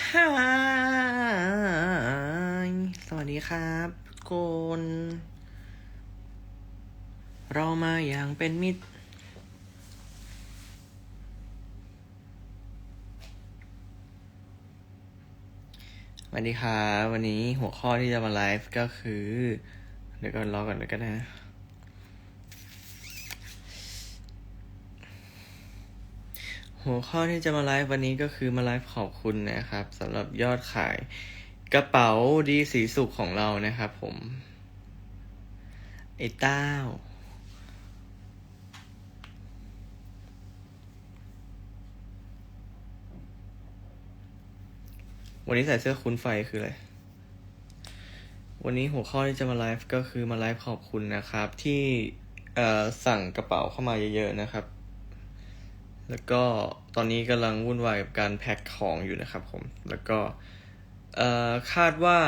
ฮายสวัสดีครับทุกนเรามาอย่างเป็นมิตร สวัสดีครับวันนี้หัวข้อที่จะมาไลฟ์ก็คือ เดี๋ยวก่อนรอก่อนเดี๋ยวกันนะ หัวข้อที่จะมาไลฟ์วันนี้ก็คือมาไลฟ์ขอบคุณนะครับสำหรับยอดขายกระเป๋าดีสีสุขของเรานะครับผมไอ้เต้า วันนี้ใส่เสื้อคุ้นไฟคืออะไร วันนี้หัวข้อที่จะมาไลฟ์ก็คือมาไลฟ์ขอบคุณนะครับ ที่สั่งกระเป๋าเข้ามาเยอะๆนะครับ แล้วก็ตอนนี้กำลังวุ่นวายกับการแพ็คของอยู่นะครับผม แล้วก็เอ่อคาดว่า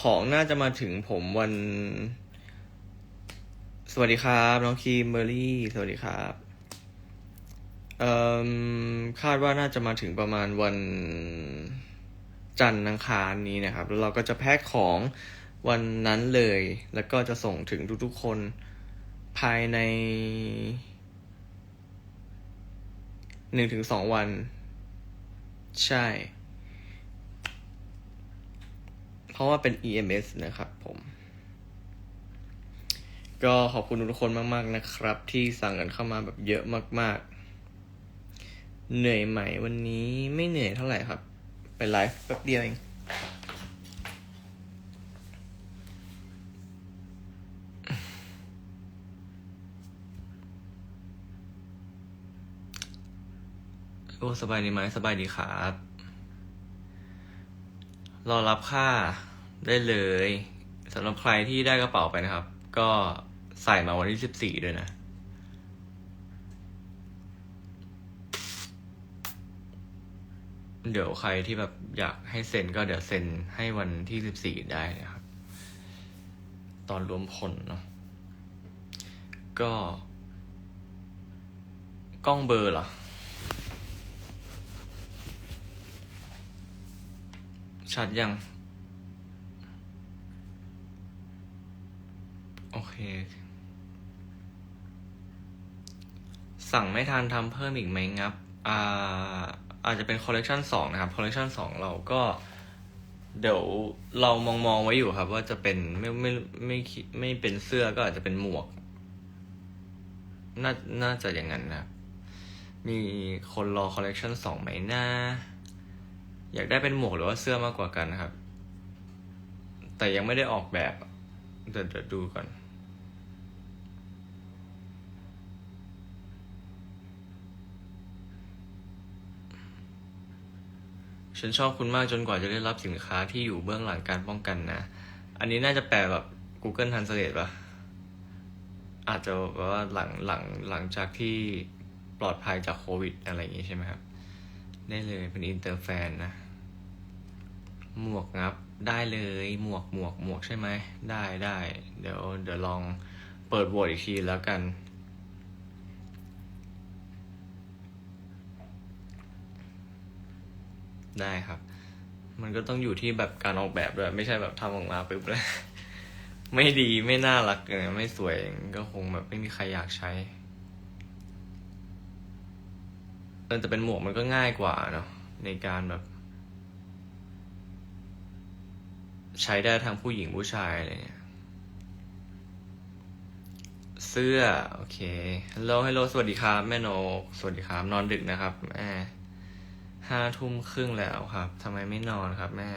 ของน่าจะมาถึงผมวัน สวัสดีครับน้องคีมเบอร์รี่ สวัสดีครับเอ่อคาดว่าน่าจะมาถึงประมาณวันจันทร์อังคารนี้นะครับ แล้วเราก็จะแพ็คของวันนั้นเลย แล้วก็จะส่งถึงทุกๆคนภายใน หนึ่งถึงสองวัน ใช่ เพราะว่าเป็น EMS นะครับผม ก็ขอบคุณทุกคนมากๆนะครับ ที่สั่งกันเข้ามาแบบเยอะมาก ๆ เหนื่อยไหมวันนี้ไม่เหนื่อยเท่าไหร่ครับ ไปไลฟ์แป๊บเดียวเอง โอ้สบายดีไหมสบายดีครับ รอรับค่าได้เลยสำหรับใครที่ได้กระเป๋าไปนะครับ ก็ใส่มาวันที่สิบสี่ด้วยนะเดี๋ยวใครที่แบบอยากให้เซ็นก็เดี๋ยวเซ็นให้วันที่สิบสี่ได้นะครับ ตอนรวมผลเนาะก็ กล้องเบอร์เหรอ ชัดยัง โอเค สั่งไม่ทันทำเพิ่มอีกไหมงับ อ่า อาจจะเป็นคอลเลกชันสองนะครับ คอลเลกชันสองเราก็ เดี๋ยวเรามองมองๆไว้อยู่ครับ ว่าจะเป็นไม่ไม่ไม่ไม่เป็นเสื้อก็อาจจะเป็นหมวก น่าน่าจะอย่างนั้นนะมีคนรอคอลเลกชันสองไหมนะ อยากได้เป็นหมวกหรือว่าเสื้อมากกว่ากันนะครับ แต่ยังไม่ได้ออกแบบเดี๋ยวเดี๋ยวดูก่อนฉันชอบคุณมากจนกว่าจะได้รับสินค้าที่อยู่เบื้องหลังการป้องกันนะ อันนี้น่าจะแปลแบบ Google Translate ป่ะอาจจะแบบว่าหลังหลังหลังจากที่ปลอดภัยจากโควิดอะไรอย่างงี้ใช่ไหมครับ ได้เลยเป็นอินเตอร์แฟนนะ หมวกงับได้เลยหมวกหมวกหมวกใช่ไหมได้ได้เดี๋ยวเดี๋ยวลองเปิดโหวตอีกทีแล้วกัน ได้ครับ มันก็ต้องอยู่ที่แบบการออกแบบด้วย ไม่ใช่แบบทำออกมาปุ๊บแล้วไม่ดีไม่น่ารักเนี่ยไม่สวยก็คงแบบไม่มีใครอยากใช้แต่เป็นหมวกมันก็ง่ายกว่าเนาะในการแบบ ใช้ได้ทั้งผู้หญิงผู้ชายอะไรเงี้ยเสื้อ โอเคฮัลโหลฮัลโหลสวัสดีครับ แม่นก สวัสดีครับ นอนดึกนะครับ แม่ห้าทุ่มครึ่งแล้วครับทำไมไม่นอนครับ แม่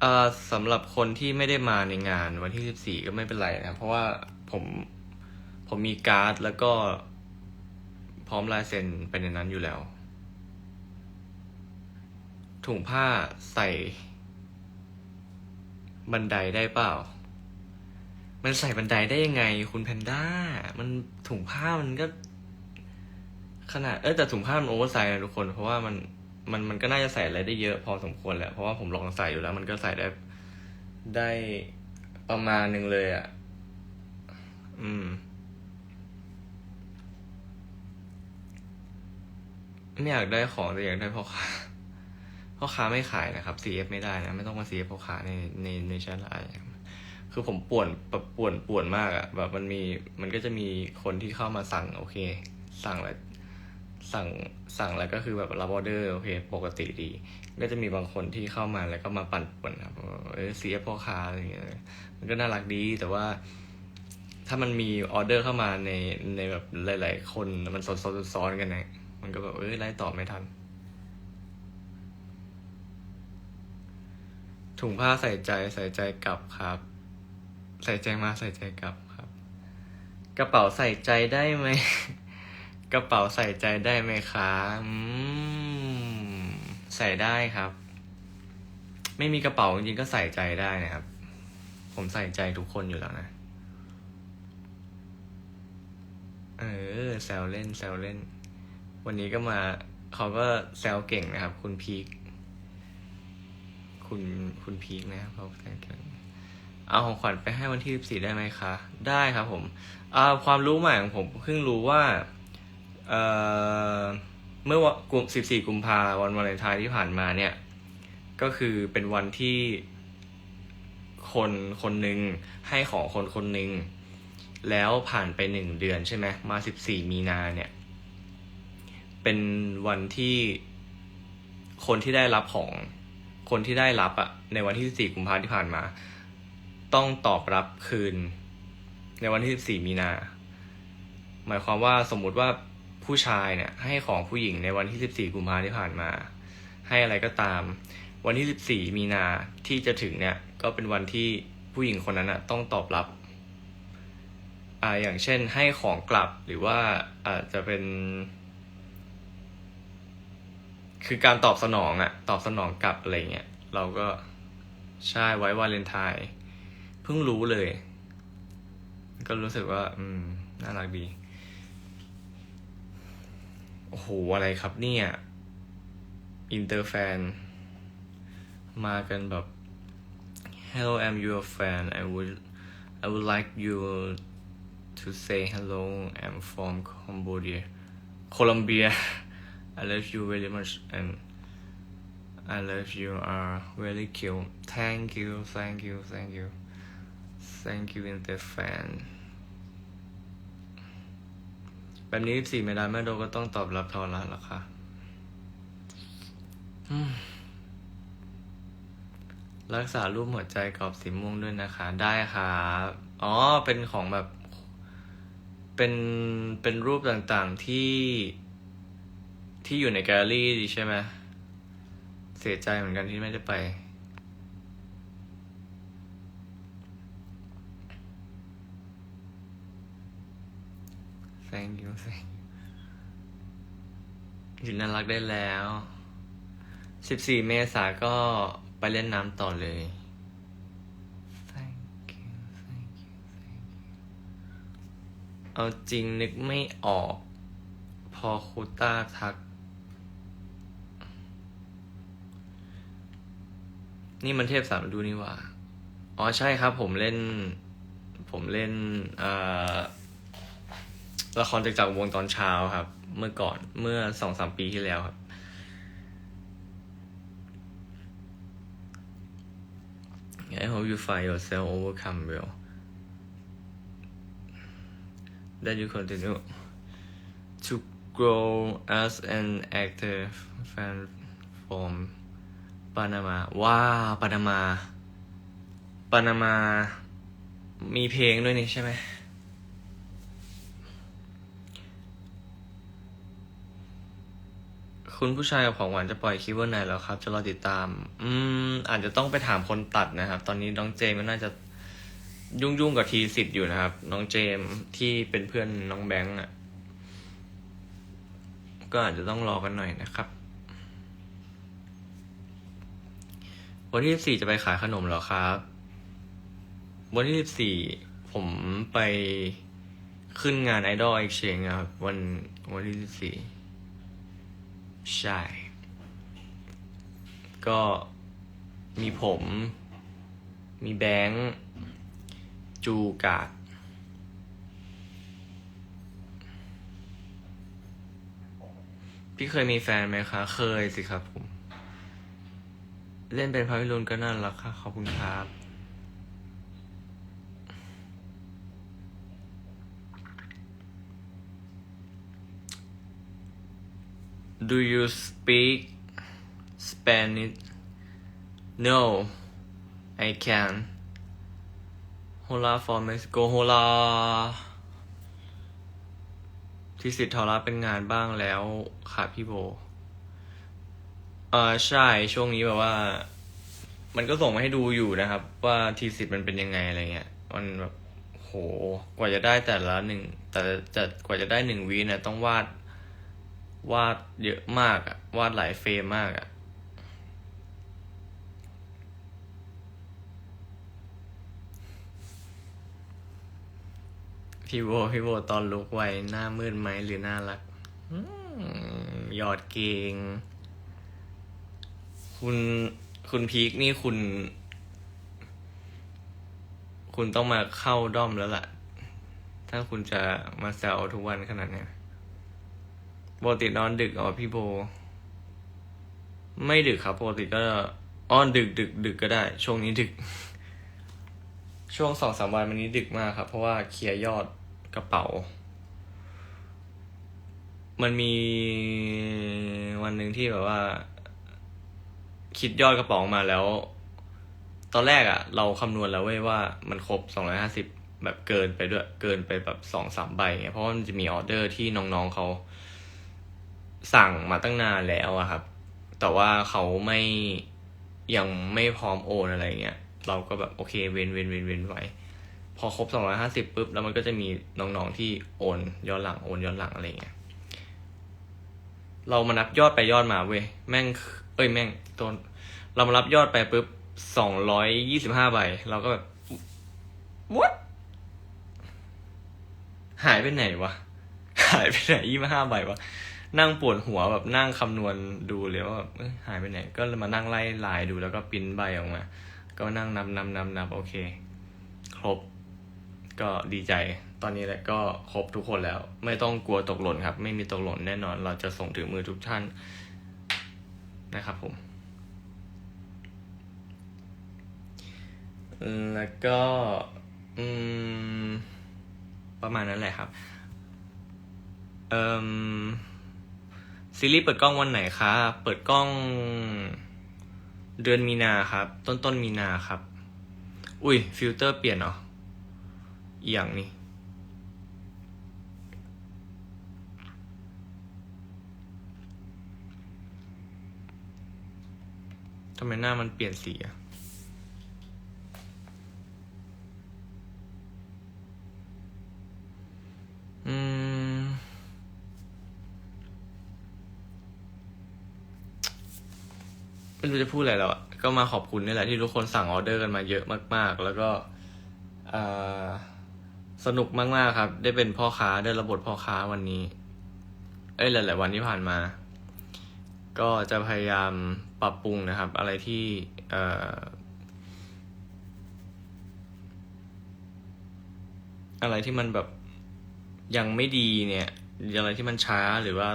เอ่อสำหรับคนที่ไม่ได้มาในงานวันที่สิบสี่ก็ไม่เป็นไรนะเพราะว่าผมผมมีการ์ดแล้วก็พร้อมลายเซ็นไปในนั้นอยู่แล้ว ถุงผ้าใส่ บันไดได้เปล่า มันใส่บันไดได้ยังไง คุณแพนด้า มันถุงผ้ามันก็ ขนาด เออแต่ถุงผ้ามันโอเวอร์ไซส์นะทุกคน เพราะว่ามัน มันมันก็น่าจะใส่อะไรได้เยอะพอสมควรแหละ เพราะว่าผมลองใส่อยู่แล้ว มันก็ใส่ได้ ได้ประมาณหนึ่งเลยอะ่ะ อืมไม่อยากได้ของแต่อยากได้พ่อค้า พ่อค้าไม่ขายนะครับ CF ไม่ได้นะ ไม่ต้องมา CF พ่อค้าในในในแชทไลน์คือผมป่วนแบบป่วนป่วนมากอะแบบมันมีมันก็จะมีคนที่เข้ามาสั่งโอเค สั่งแล้วสั่งสั่งแล้วก็คือแบบรับออเดอร์โอเค ปกติดี ก็จะมีบางคนที่เข้ามาแล้วก็มาปั่นป่วนครับเออ CF พ่อค้าอะไรเงี้ยมันก็น่ารักดีแต่ว่า ถ้ามันมีออเดอร์เข้ามาในในแบบหลาย ๆ คนมันซ้อนๆซ้อนกันนะมันก็แบบเอ้ยไล่ตอบไม่ทัน ถุงผ้าใส่ใจใส่ใจกลับครับ ใส่ใจมาใส่ใจกลับครับ กระเป๋าใส่ใจได้ไหม กระเป๋าใส่ใจได้ไหมคะอืมใส่ได้ครับ ไม่มีกระเป๋าจริงๆก็ใส่ใจได้นะครับ ผมใส่ใจทุกคนอยู่แล้วนะ เออแซวเล่นแซวเล่น วันนี้ก็มา เขาก็แซวเก่งนะครับ คุณพีค คุณคุณพีคนะครับเขาแซวเก่งเอาของขวัญไปให้วันที่14ได้ไหมคะ ได้ครับผมอ่าความรู้ใหม่ของผมเพิ่งรู้ว่าเอ่อเมื่อวันกุม14กุมภาวันวาเลนไทน์ที่ผ่านมาเนี่ย ก็คือเป็นวันที่คนคนหนึ่งให้ของคนคนหนึ่งแล้วผ่านไปหนึ่งเดือนใช่ไหมมาสิบสี่มีนาเนี่ย เป็นวันที่คนที่ได้รับของ คนที่ได้รับอะในวันที่สิบสี่กุมภาที่ผ่านมา ต้องตอบรับคืน ในวันที่สิบสี่มีนา หมายความว่าสมมุติว่าผู้ชายเนี่ย ให้ของผู้หญิงในวันที่สิบสี่กุมภาที่ผ่านมา ให้อะไรก็ตาม วันที่สิบสี่มีนาที่จะถึงเนี่ย ก็เป็นวันที่ผู้หญิงคนนั้นอะต้องตอบรับอ่าอย่างเช่นให้ของกลับหรือว่าอาจจะเป็น คือการตอบสนองอะตอบสนองกลับอะไรเงี้ยเราก็ใช่ไว้วาเลนไทน์เพิ่งรู้เลย ก็รู้สึกว่า อืม น่ารักดี โอ้โห อะไรครับเนี่ยอินเตอร์แฟน มากันแบบ Hello I'm your fan I would I would like you to say hello I'm from Cambodia Colombia I love you very much and I love you are very cute thank you thank you thank you thank you in the fan แบบนี้สี่ไม่ได้แม่โดก็ต้องตอบรับทอรัสแล้วค่ะรักษารูปหัวใจกรอบสีม่วงด้วยนะคะ ได้ครับอ๋อ เป็นของแบบ เป็น เป็นรูปต่างๆที่ ที่อยู่ในแกลเลอรี่ใช่ไหมเสียใจเหมือนกันที่ไม่ได้ไป thank you thank you หยุดน่ารักได้แล้ว 14 เมษาก็ไปเล่นน้ำต่อเลย thank you thank you thank you เอาจริงนึกไม่ออก พอคูต้าทัก นี่มันเทพสามฤดูนี่ว่า อ๋อใช่ครับ ผมเล่น ผมเล่นอ่อละครจากจากวงตอนเช้าครับ เมื่อก่อนเมื่อสองสามปีที่แล้วครับ I hope you find yourself overcome well that you continue to grow as an actor fan form ปานามา ว้าปานามา ปานามา มีเพลงด้วยนี่ใช่ไหมคุณผู้ชายกับของหวานจะปล่อยคลิปวันไหนแล้วครับ จะรอติดตาม อืม อาจจะต้องไปถามคนตัดนะครับ ตอนนี้น้องเจมส์ก็น่าจะยุ่งยุ่งๆกับทีสิทธิ์อยู่นะครับ น้องเจมที่เป็นเพื่อนน้องแบงค์อะ ก็อาจจะต้องรอกันหน่อยนะครับ วันที่สี่จะไปขายขนมเหรอครับ วันที่สี่ผมไปขึ้นงานไอดอลเอ็กช e ครับ วันวันที่สี่ใช่ ก็มีผม มีแบงค์จูกาดพี่เคยมีแฟนไหมคะ เคยสิครับผม เล่นเป็นพระวิรุณก็น่ารักค่ะ ขอบคุณครับ Do you speak Spanish No I can Hola from Mexico Hola ที่สิทธิ์ทอระเป็นงานบ้างแล้วค่ะพี่โบ เออใช่ช่วงนี้แบบว่า มันก็ส่งมาให้ดูอยู่นะครับ ว่าทีสิทธิ์มันเป็นยังไงอะไรเงี้ยมันแบบโหกว่าจะได้แต่ละหนึ่งแต่จะกว่าจะได้หนึ่งวีนี่ยต้องวาด วาดเยอะมากอะวาดหลายเฟรมมากอะพี่โบพี่โบตอนลุกไวหน้ามืดไหมหรือน่ารักหยอดเก่ง คุณคุณพีคนี่คุณ คุณต้องมาเข้าด้อมแล้วล่ะ ถ้าคุณจะมาแซวทุกวันขนาดเนี้ยปกตินอนดึกอ๋อพี่โบ ไม่ดึกครับปกติก็อ้อนดึกดึกดึกก็ได้ ช่วงนี้ดึก ช่วงสองสามวันมันนี้ดึกมากครับ เพราะว่าเคลียร์ยอดกระเป๋า มันมีวันหนึ่งที่แบบว่า คิดยอดกระป๋ออกมาแล้ว ตอนแรกอะ่ะ เราคำนวณแล้วเว้ยว่ามันครบสองร้อยห้าสิบแบบเกินไปด้วย เกินไปแบบสองสามใบเงี้ยเพราะว่ามันจะมีออเดอร์ที่น้องๆเขาสั่งมาตั้งนานแล้วอะครับ แต่ว่าเขาไม่ยังไม่พร้อมโอนอะไรเงี้ย เราก็แบบโอเคเว้นเว้นเว้นเว้นไว้พอครบสองร้อยห้าสิบปุ๊บแล้วมันก็จะมีน้องๆที่โอนย้อนหลังโอนย้อนหลังอะไรเงี้ย เรามานับยอดไปยอดมาเว้ยแม่ง เอ้ยแม่งต้น เรามารับยอดไปปุ๊บสองร้อยยี่สิบห้าใบ เราก็แบบ what หายไปไหนวะ หายไปไหนยี่ห้าใบวะ นั่งปวดหัวแบบนั่งคำนวณดูเลยว่าแบบหายไปไหน ก็เลยมานั่งไล่ลายดูแล้วก็ปิ้นใบออกมา ก็นั่งนับนับนับนับโอเค ครบ ก็ดีใจ ตอนนี้แหละก็ครบทุกคนแล้ว ไม่ต้องกลัวตกหล่นครับ ไม่มีตกหล่นแน่นอน เราจะส่งถึงมือทุกท่านนะครับผม อืม แล้วก็อืมประมาณนั้นแหละครับเอ่มซีรีส์เปิดกล้องวันไหนคะเปิดกล้องเดือนมีนาครับ ต้นต้นมีนาครับ อุ้ยฟิลเตอร์เปลี่ยนเหรออย่างนี้ทำไมหน้ามันเปลี่ยนสีอะ ไม่รู้จะพูดอะไรแล้วอะก็มาขอบคุณนี่แหละที่ทุกคนสั่งออเดอร์กันมาเยอะมาก ๆ แล้วก็สนุกมากๆครับ ได้เป็นพ่อค้าได้รับบทพ่อค้าวันนี้ เอ้ยหลาย ๆ วันที่ผ่านมา ก็จะพยายามปรับปรุงนะครับ อะไรที่อ่ออะไรที่มันแบบยังไม่ดีเนี่ย อะไรที่มันช้าหรือว่า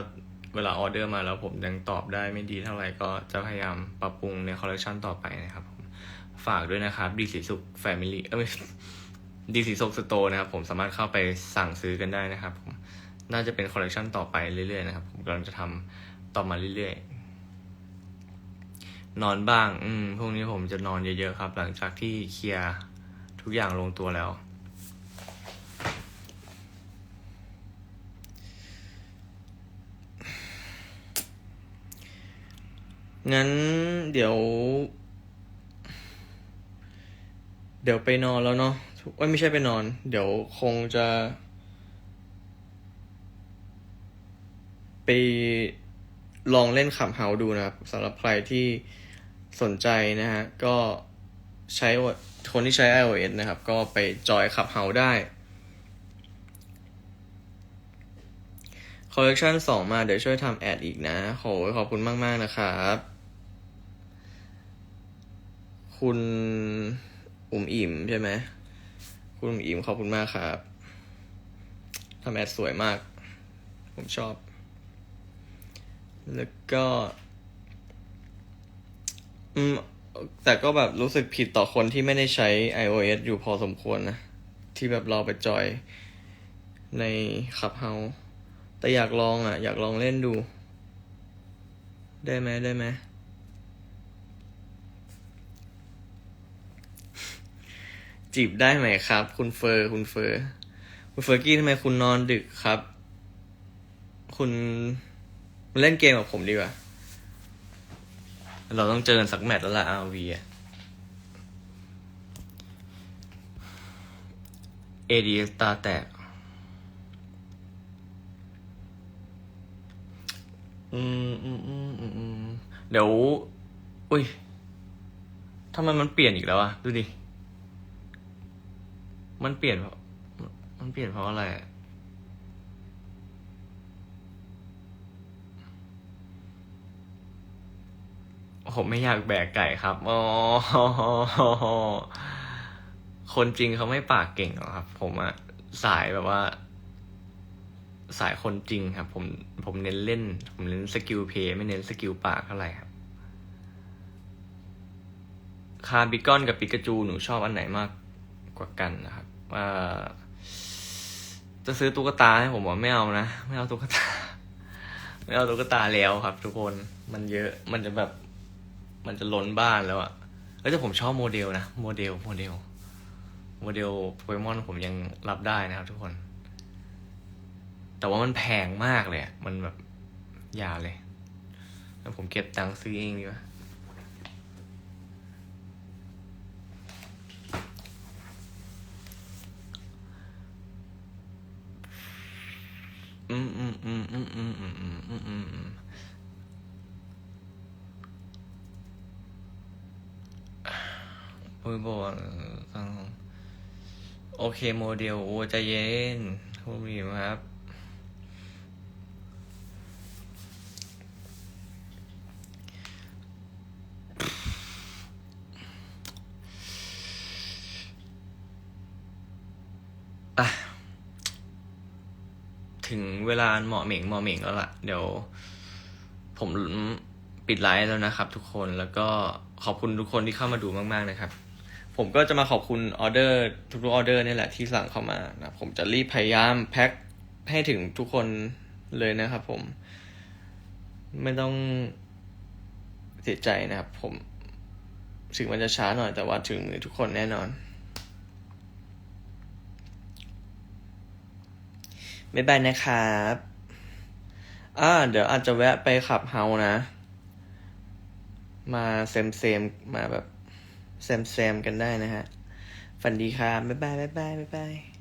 เวลาออเดอร์มาแล้วผมยังตอบได้ไม่ดีเท่าไหร่ก็จะพยายามปรับปรุงในคอลเลคชันต่อไปนะครับผมฝากด้วยนะครับดีสีสุขแฟมิลี่เอ้ยดีสีสุขสโตนะครับผมสามารถเข้าไปสั่งซื้อกันได้นะครับผมน่าจะเป็นคอลเลคชันต่อไปเรื่อยๆนะครับผมกำลังจะทำต่อมาเรื่อยๆ นอนบ้าง อืมพรุ่งนี้ผมจะนอนเยอะๆครับ หลังจากที่เคลียร์ทุกอย่างลงตัวแล้ว งั้นเดี๋ยว เดี๋ยวไปนอนแล้วเนาะเอ้ยไม่ใช่ไปนอน เดี๋ยวคงจะ ไปลองเล่นขับเฮาดูนะครับสำหรับใครที่สนใจนะฮะ ก็ใช้คนที่ใช้ iOS นะครับ ก็ไปจอยขับเฮาได้คอลเลคชันสองมาเดี๋ยวช่วยทำแอดอีกนะโหขอบคุณมาก ๆ นะครับ คุณอุ๋มอิ่มใช่ไหม คุณอุ๋มอิ่มขอบคุณมากครับทำแอดสวยมาก ผมชอบ แล้วก็ อืม แต่ก็แบบรู้สึกผิดต่อคนที่ไม่ได้ใช้ iOS อยู่พอสมควรนะ ที่แบบราไปจอยในขับเฮาแต่อยากลองอะ อยากลองเล่นดู ได้ไหมได้ไหม จีบได้ไหมครับ คุณเฟอร์คุณเฟอร์คุณเฟอร์กี้ทำไมคุณนอนดึกครับ คุณมาเล่นเกมกับผมดีกว่า เราต้องเจอกันสักแมตช์แล้วล่ะ RV อะ AD ตาแตกอืมอืมอืมอืมอืมเดี๋ยว อุ้ยทำไมมันเปลี่ยนอีกแล้วอะดูดิ มันเปลี่ยนเพราะมันเปลี่ยนเพราะอะไรผมไม่อยากแบกไก่ครับอ๋อคนจริงเขาไม่ปากเก่งหรอกครับ ผมอะสายแบบว่า สายคนจริงครับ ผมผมเน้นเล่น ผมเน้นสกิลเพย์ไม่เน้นสกิลปากเท่าไหร่ครับคาบิกอนกับปิกาจูหนูชอบอันไหนมากกว่ากันนะครับ จะซื้อตุ๊กตาให้ผมว่าไม่เอานะ ไม่เอาตุ๊กตา ไม่เอาตุ๊กตาแล้วครับ ทุกคนมันเยอะมันจะแบบ มันจะล้นบ้านแล้วอะแล้วแต่ผมชอบโมเดลนะโมเดลโมเดลโมเดลโปเกมอนผมยังรับได้นะครับ ทุกคน แต่ว่ามันแพงมากเลยมันแบบอย่าเลยแล้วผมเก็บตังค์ซื้อเองดีกว่า อืมอืมอืมอืมอืมอืมอืมอืมอืมอืมพูดบอกต้องโอเคโมเดลโอใจเย็นคุณมีครับ อะ ถึงเวลาเหมาะเหม่งเหมาะเหม่งแล้วล่ะ เดี๋ยว ผมปิดไลฟ์แล้วนะครับ ทุกคนแล้วก็ขอบคุณทุกคนที่เข้ามาดูมาก ๆนะครับ ผมก็จะมาขอบคุณออเดอร์ทุกๆออเดอร์นี่แหละที่สั่งเข้ามานะผมจะรีบพยายามแพ็คให้ถึงทุกคนเลยนะครับ ผม ไม่ต้องเสียใจนะครับ ผมถึงมันจะช้าหน่อยแต่ว่าถึงมือทุกคนแน่นอน บ๊ายบายนะครับอ่าเดี๋ยวอาจจะแวะไปขับเฮานะ มาเซมเซมมาแบบเซมเซมกันได้นะฮะ ฝันดีครับบ๊ายบายบ๊ายบายบ๊ายบาย